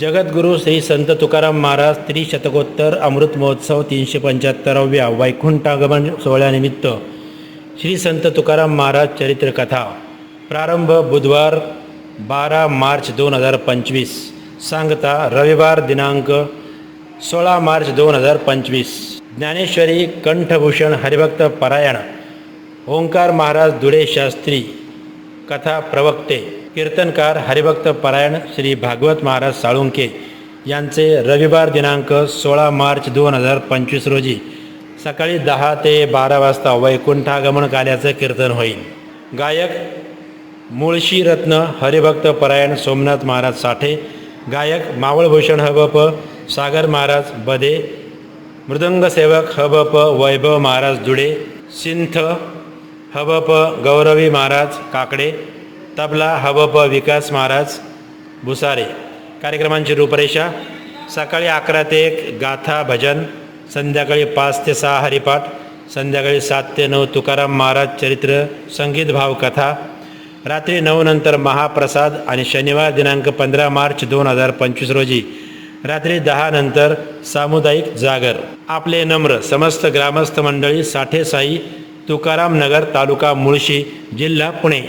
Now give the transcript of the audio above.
जगद्गुरू श्री संत तुकाराम महाराज त्रिशतकोत्तर अमृत महोत्सव तीनशे पंच्याहत्तराव्या वैकुंठागमन सोहळ्यानिमित्त श्री संत तुकाराम महाराज चरित्र कथा प्रारंभ बुधवार बारा मार्च दोन हजार पंचवीस. सांगता रविवार दिनांक सोळा मार्च दोन हजार पंचवीस. ज्ञानेश्वरी कंठभूषण हरिभक्त परायण ओंकार महाराज धुळे शास्त्री कथा प्रवक्ते कीर्तनकार हरिभक्त परायण श्री भागवत महाराज साळुंके यांचे रविवार दिनांक सोळा मार्च दोन हजार पंचवीस रोजी सकाळी दहा ते बारा वाजता वैकुंठागमन गाण्याचं कीर्तन होईल. गायक मुळशी रत्न हरिभक्त परायण सोमनाथ महाराज साठे गायक मावळभूषण हबप सागर महाराज बदे मृदंग सेवक हबप वैभव महाराज जुडे सिंथ हबप गौरवी महाराज काकडे तबला हबप विकास महाराज भुसारे. कार्यक्रमांची रूपरेषा सकाळी अकरा ते एक गाथा भजन संध्याकाळी पाच ते सहा हरिपाठ संध्याकाळी सात ते नऊ तुकाराम महाराज चरित्र संगीत भाव कथा रात्री नऊ नंतर महाप्रसाद आणि शनिवार दिनांक पंधरा मार्च दोन हजार पंचवीस रोजी रात्री दहा नंतर सामुदायिक जागर. आपले नम्र समस्त ग्रामस्थ मंडळी साठेसाई तुकाराम नगर तालुका मुळशी जिल्हा पुणे.